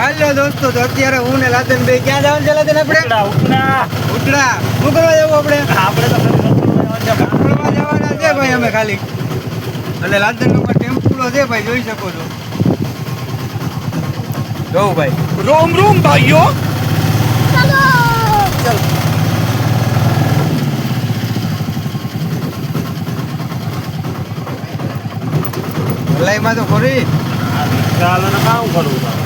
હાલો દોસ્તો તો અત્યારે હું ને લાદન ભાઈ ક્યાં જવાનું છે લાદન આપણે? ઉતરા ઉકળા. શું કરવા જવું આપણે? આપણે તો રસોડા જવાનું. છે. ભાઈ અમે ખાલી? એટલે લાદન ઉપર ટેમ્પુલો છે ભાઈ જોઈ શકો છો. જોઉં ભાઈ. રોમ રોમ ભાઈઓ. ચલો. ભલાઈમાં તો ખોરી. ચાલો ને કામ કરવું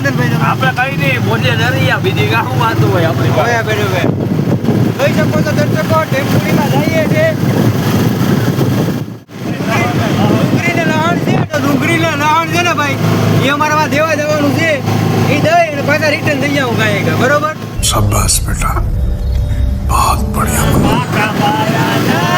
મદનભાઈ આપણે કઈ નહીં બોલે નરિયા બીજી કામ વાંધો હોય આપણી હવે બરોબર જોઈ શકો તો દર્શકો ટેમ્પુરીમાં જઈએ છે ડુંગળીને લહાણ છે તો ડુંગળીને લહાણ છે ને ભાઈ. એ અમારા દેવા દેવાનું છે. એ દઈ અને પાછા રિટર્ન થઈ જાવ જાઉં ગાય બરોબર? શાબાશ બેટા. બહુત બઢિયા.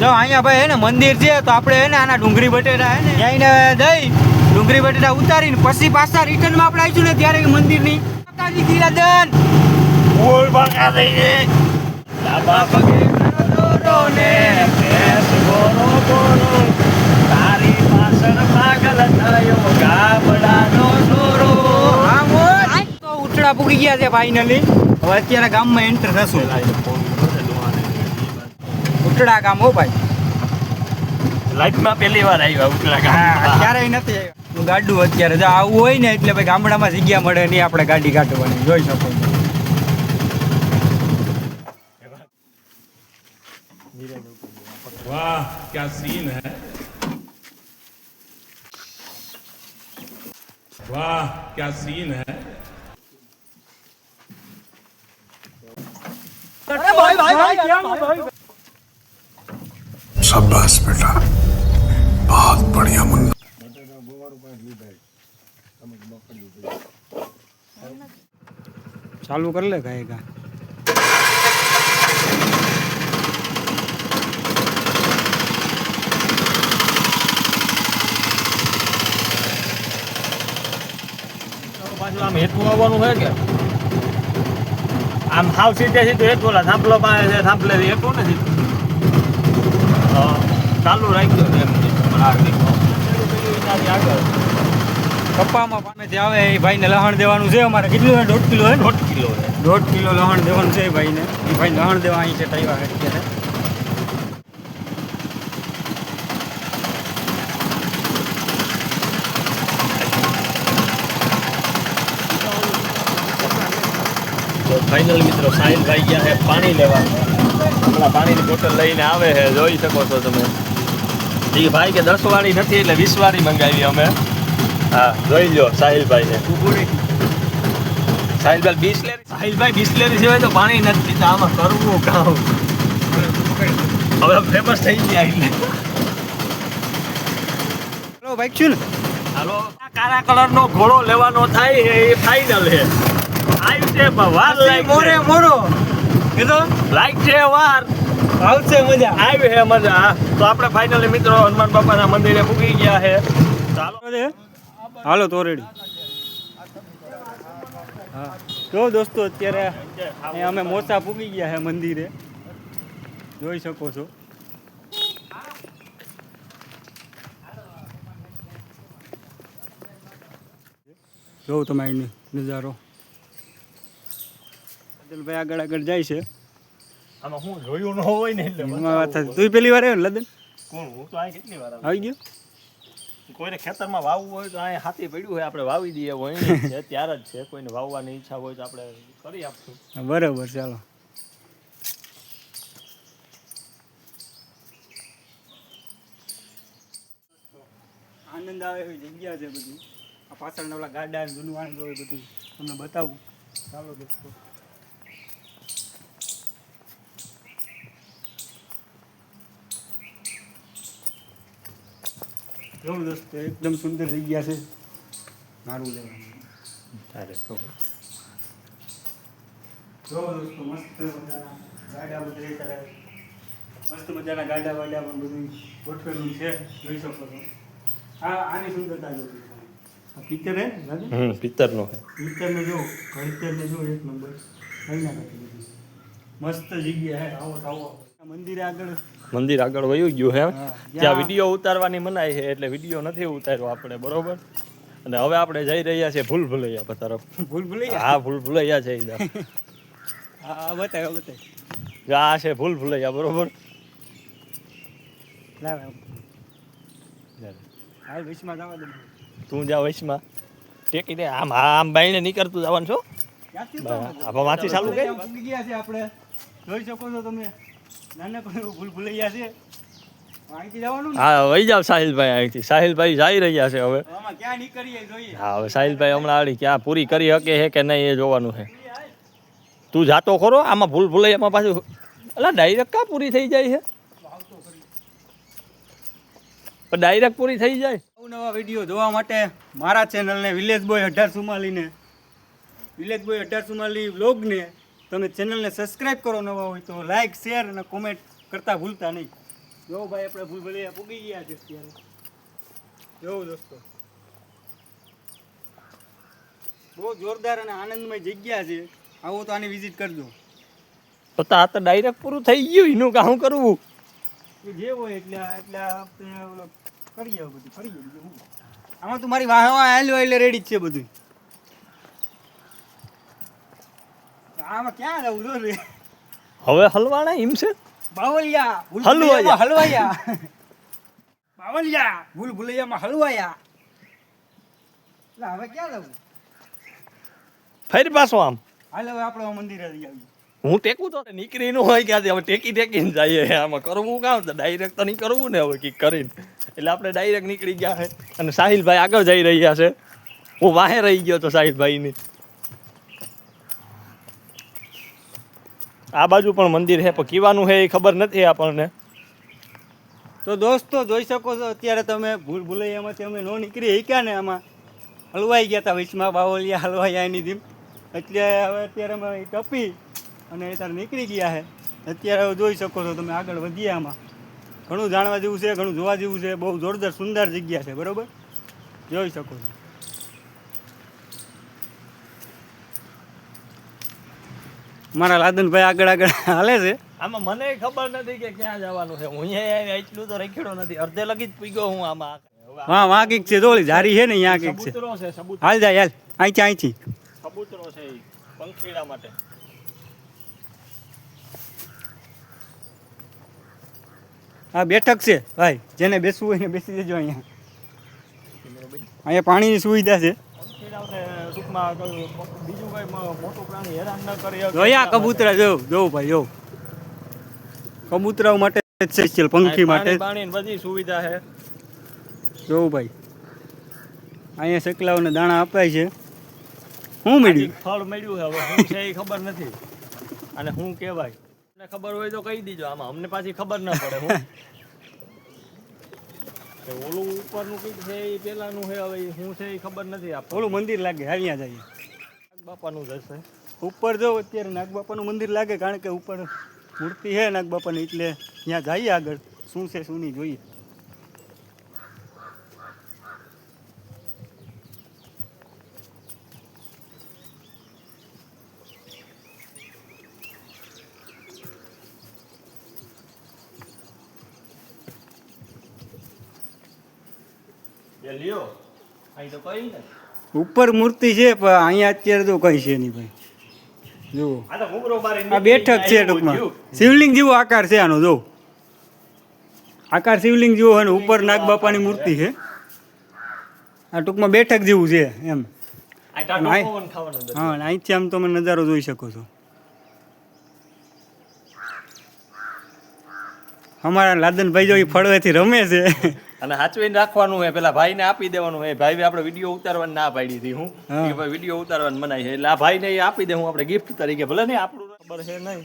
જો અહીંયા ભાઈ હે ને મંદિર છે તો આપણે હે ને આના ડુંગળી બટેટા હે ને જઈને દઈ ડુંગળી બટેટા ઉતારીને પછી પાછા રિટર્નમાં આપણે આવીશું ને ત્યારે એ મંદિરની. માતાજી કી લગન ફૂલ પાકા થઈને ડાબા પગે ઘણો ને ભેંસ ગોરો ગોરો. તારી પાછળ પાગલ થયો ગામડાનો છોરો. આમ તો ઉઠડા પૂરી ગયા છે ફાઇનલી હવે અત્યારે ગામમાં એન્ટર થશું. ઉટડા ગામ હો ભાઈ લાઈફમાં પહેલી વાર આવ્યો ઉટડા ગામ ક્યારેય નથી આવ્યો ગાડું અત્યારે જો આવું હોય ને એટલે ભાઈ ગામડામાં જગ્યા મળે નહીં આપણે ગાડી કાઢવાની જોઈ શકો વાહ ક્યાં સીન હે વાહ ક્યાં સીન હે शाबाश बेटा बहुत बढ़िया मुन्ना ચાલू कर ले गाएगा પાછું આમ હેઠું આવવાનું છે કે આમ હાવ સીધે સીધું હેઠું ઓલા થાંભલો પાસે છે થાંભલે હેઠું નથી તો ચાલુ રાખ્યો ને એમ આગળ આગળ કપ્પામાં આવે એ ભાઈને લહણ દેવાનું છે અમારે. કેટલું છે? દોઢ કિલો હોય દોઢ કિલો છે. દોઢ કિલો લહણ દેવાનું છે એ ભાઈને. એ ભાઈ લહણ દેવા અહીં છે તૈયાર અત્યારે. તો ફાઇનલ મિત્રો સાહિલભાઈ ગયા છે પાણી લેવા. હમણાં પાણીની બોટલ લઈને આવે છે જોઈ શકો છો તમે. ભાઈ કે દસ વાળી નથી એટલે વીસ વાળી મંગાવી અમે. હા જોઈ લો સાહિલભાઈને. સાહિલભાઈ બિસ્લેરી. સાહિલભાઈ બિસ્લેરી સિવાય તો પાણી નથી પીતા આમાં કરવું કામ? હવે ફેમસ થઈ ગયા એટલે. હેલો ભાઈ છું ને? હાલો. આ કાળા કલરનો ઘોડો લેવાનો થાય એ ફાઇનલ છે. આવ્યું છે વાર લાઈક મોરે મોરો. કીધો? લાઈક છે વાર. આવશે મજા. આવી છે મજા તો આપણે ફાઇનલી મિત્રો હનુમાન બાપાના મંદિરે પૂગી ગયા છે ચાલો. હાલો તો રેડી હા. જો દોસ્તો અત્યારે અમે મોસા પૂગી ગયા છે મંદિરે. જોઈ શકો છો. જોઉં તમે અહીંની નજારો. ભાઈ આગળ આગળ જાય છે. આમાં હું જોયું ન હોય ને એટલે. તું પેલી વાર આવ્યો લદન કોણ? હું તો અહીં કેટલી વાર આવી ગયો? કોઈને ખેતરમાં વાવવું હોય તો અહીં હાથી પડ્યું હોય આપણે વાવી દઈએ હોય છે ત્યાર જ છે. કોઈને વાવવાની ઈચ્છા હોય તો આપણે કરી આપશું. બરાબર ચાલો. આનંદ આવે એવી જગ્યા છે બધી. આ પાછળના ઓલા ગાડા જૂનું વાણ હોય બધું. તમને બતાવું. ચાલો દોસ્તો જો દોસ્તો એકદમ સુંદર જગ્યા છે. મારું લેવાનું. તારે તો જો દોસ્તો મસ્ત મજાના ગાડા બધે કરે. મસ્ત મજાના ગાડા વાડા પણ બધું ગોઠવેલું છે. જોઈ શકો છો. આ આની સુંદરતા તમે પિક્ચર હે હમ પિત્તરનો પિક્ચરને જો ઘડિતરને જો એક નંબર. કઈ ના મસ્ત જગ્યા હે. આવો તો આવો. આ મંદિરે આગળ મંદિર આગળ વયું ગયું હે. ત્યાં વીડિયો ઉતારવાની મનાઈ છે એટલે વીડિયો નથી ઉતાર્યો આપણે બરોબર? અને હવે આપણે જઈ રહ્યા છીએ ભૂલ ભૂલૈયા તરફ ભૂલ ભૂલૈયા હા ભૂલ ભૂલૈયા છે ઈદા હા બતાવ્યો બતાવ્યો આ છે ભૂલ ભૂલૈયા બરોબર હાલ વિશમાં જવા દે. તું જા વૈશમાં ટેકી દે. આમ આમ બાઈને નીકળતું જવાનું છો? આપણે વાંચી ચાલુ કરી? ગયા છે આપણે. જોઈ શકો છો તમે. ભૂલ છે. ને? હા વહી જાવ સાહિલભાઈ અહીંથી. સાહિલભાઈ જઈ રહ્યા છે હવે. હા હવે સાહિલભાઈ હમણાં આડી ક્યાં પૂરી કરી શકે છે કે નહીં એ જોવાનું છે. તું જાતો ખરો આમાં ભૂલ ભૂલૈયામાં પાછું. અલા ડાયરેક્ટ કા પૂરી થઈ જાય છે? પણ ડાયરેક્ટ પૂરી થઈ જાય. નવા વીડિયો જોવા માટે મારા ચેનલને વિલેજ બોય અઢાર સુમાલીને. વિલેજ બોય અઢાર સુમાલી વ્લોગને તમે ચેનલને સબસ્ક્રાઈબ કરો નવા હોય તો લાઇક શેર અને કોમેન્ટ કરતા ભૂલતા નહીં. જો ભાઈ આપણે ભૂલ ભલે પૂગી ગયા છે અત્યારે. જોવું દોસ્તો. બહુ જોરદાર અને આનંદમય જગ્યા છે. આવો તો આની વિઝિટ કરજો. તો આ તો ડાયરેક્ટ પૂરું થઈ ગયું એનું કામ કરવું. જે હોય એટલે એટલે આપણે કરીએ હવે બધું કરીએ બીજું આમાં તો મારી વાહ વાહ એટલે રેડી જ છે બધું આમાં ક્યાં જવું રે? હવે હલવાના એમ છે? બાવલિયા હલવાયા. હલવાયા. બાવલિયા ભૂલ ભુલૈયામાં હલવાયા. એટલે હવે ક્યાં જવું? ફરી પાછો આમ. હાલ હવે આપણે મંદિરે જઈ આવીએ. હું ટેકું તો નીકળી નું હોય ક્યાંથી? હવે ટેકી ટેકીને જઈએ. આમાં કરવું કામ? તો ડાયરેક્ટ તો નહીં કરવું ને હવે કંઈક કરીને. એટલે આપણે ડાયરેક્ટ નીકળી ગયા છે અને સાહિલભાઈ આગળ જઈ રહ્યા છે. હું વાહે રહી ગયો તો સાહિલભાઈની. આ બાજુ પણ મંદિર છે, પણ કીવાનું છે એ ખબર નથી આપણને. તો દોસ્તો, જોઈ શકો છો, અત્યારે તમે ભૂલ ભૂલૈયામાંથી અમે નો નીકળી શક્યા ને આમાં? હલવાઈ ગયા હતા વચમાં બાવલિયા હલવાયા એની ધીમ એટલે હવે અત્યારે અમે ટપી અને અત્યારે નીકળી ગયા છે. અત્યારે જોઈ શકો છો તમે આગળ વધીએ આમાં. ઘણું જાણવા જેવું છે, ઘણું જોવા જેવું છે. બહુ જોરદાર, સુંદર જગ્યા છે, બરાબર? જોઈ શકો છો. મારા લાદનભાઈ આગળ આગળ હાલે છે. આમાં મને ખબર નથી કે ક્યાં જવાનું છે. હું અહીંયા એટલું તો રખેડો નથી. અડધે લગી જ પૂગ્યો હું આમાં. વાહ વાહ કંઈક છે જોલી જારી છે ને અહીંયા કંઈક છે. હાલ જાય હાલ. અહીંથી અહીંથી. કબૂતરો છે પંખીડા માટે. આ બેઠક છે ભાઈ. જેને બેસવું હોય ને બેસી જજો અહીંયા. અહીંયા પાણીની સુવિધા છે. ટૂંકમાં બીજું કઈ મોટું પ્રાણી હેરાન ન કરે જોયા કબૂતરા જોવ જોવ ભાઈ જોવ કબૂતરાઓ માટે સ્પેશિયલ પંખી માટે પાણી પાણીની બધી સુવિધા છે. જોવ ભાઈ અહીંયા સકલાઓને દાણા અપાય છે. શું મળ્યું? ફળ મળ્યું છે હવે શું છે એ ખબર નથી. અને શું કહેવાય. ખબર હોય તો કહી દીજો આમાં અમને પાછી ખબર ના પડે હું. કે ઓલું ઉપરનું કંઈક છે એ પહેલાંનું છે હવે શું છે એ ખબર નથી આપ ઓલું મંદિર લાગે હાલ્યા જઈએ બાપાનું જ હશે. ઉપર જો અત્યારે નાગબાપાનું મંદિર લાગે કારણ કે ઉપર મૂર્તિ છે નાગબાપાની એટલે ત્યાં જઈએ આગળ. શું છે શું નહીં જોઈએ. એ લ્યો. અહીં તો કઈ ને ઉપર મૂર્તિ છે પણ અહીંયા અત્યારે તો કઈ છે નહીં ભાઈ. જુઓ. આ બેઠક છે ટૂંકમાં. શિવલિંગ જેવો આકાર છે આનો જો આકાર શિવલિંગ જેવો હોય ને ઉપર નાગબાપાની મૂર્તિ છે. આ ટૂંકમાં બેઠક જેવું છે એમ. હા અહીંથી આમ તમે નજારો જોઈ શકો છો. અમારા લાદનભાઈ જો એ ફળવેથી રમે છે. અને સાચવીને રાખવાનું હે પેલા ભાઈને આપી દેવાનું હે. ભાઈ આપણે વીડિયો ઉતારવાની ના પાડી હતી હું. હા. કે ભાઈ વીડિયો ઉતારવાની મનાય છે. એટલે આ ભાઈને એ આપી દે હું આપણે ગિફ્ટ તરીકે. ભલે ને આપણું ખબર છે નહીં.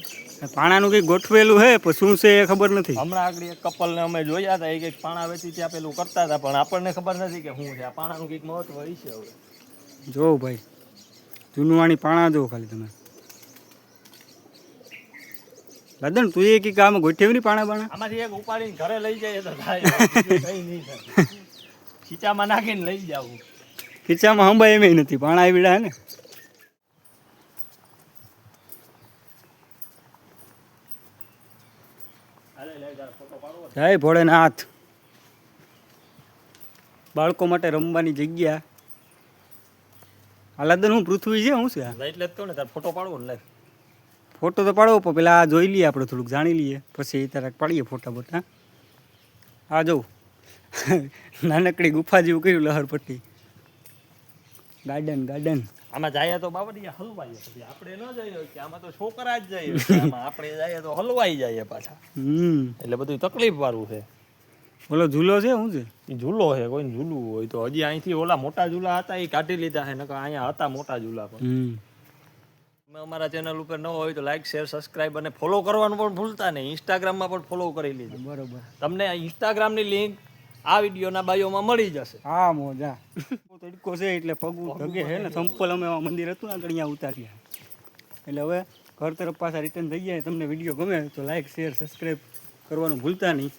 પાણાનું કંઈક ગોઠવેલું છે પણ શું છે એ ખબર નથી. હમણાં આગળ એક કપલને અમે જોયા હતા એ કંઈક પાણા વેચી ત્યાં પેલું કરતા હતા પણ આપણને ખબર નથી કે શું છે. આ પાણાનું કંઈક મહત્વ છે હવે. જો ભાઈ જૂનવાણી પાણા જો ખાલી તમે. લાદન તું એ કીક આમાં ગોઠવ્યું નહીં પાણા બાણા? આમાંથી એક ઉપાડીને ઘરે લઈ જાય તો થાય બીજું નહીં થાય. ખીચામાં નાખીને લઈ જાવું ખીચામાં હંબાય એમ નથી પાણા આવીડા ને? જય ભોળેનાથ. બાળકો માટે રમવાની જગ્યા. આલાદન હું પૃથ્વી છે હું છે? એટલે તો ને તાર ફોટો પાડવો ને. ફોટો તો પાડવો પણ પેલા આ જોઈ લઈએ આપણે થોડુંક જાણી લઈએ. પછી તારે પાડીએ ફોટા બોટા. આ જોઉં નાનકડી ગુફા જેવું કર્યું લહરપટ્ટી ગાર્ડન ગાર્ડન આમાં જાય તો બાબડિયા હલવાઈ પછી. આપણે ન જઈએ કે આમાં તો છોકરા જ જઈએ આમાં આપણે જઈએ તો હલવાઈ જઈએ પાછા. હમ. એટલે બધું તકલીફ વાળું છે. ઓલો ઝૂલો છે શું છે? એ ઝૂલો છે કોઈને ઝૂલવું હોય તો. હજી અહીંથી ઓલા મોટા ઝૂલા હતા એ કાઢી લીધા છે નકર અહીંયા હતા મોટા ઝૂલા પણ. તમે અમારા ચેનલ ઉપર ન હોય તો લાઈક શેર સબસ્ક્રાઇબ અને ફોલો કરવાનું પણ ભૂલતા નહીં. ઇન્સ્ટાગ્રામમાં પણ ફોલો કરી લીધું બરોબર. તમને ઇન્સ્ટાગ્રામની લિંક આ વિડીયોના બાયોમાં મળી જશે. હા મોજા. હું તડકો છે એટલે પગું ધગે છે ને. સંપલ અમે મંદિર હતું ને આગળ અહીંયા ઉતાર્યા એટલે હવે ઘર તરફ પાછા રિટર્ન થઈ ગયા તમને વીડિયો ગમે તો લાઈક શેર સબસ્ક્રાઈબ કરવાનું ભૂલતા નહીં.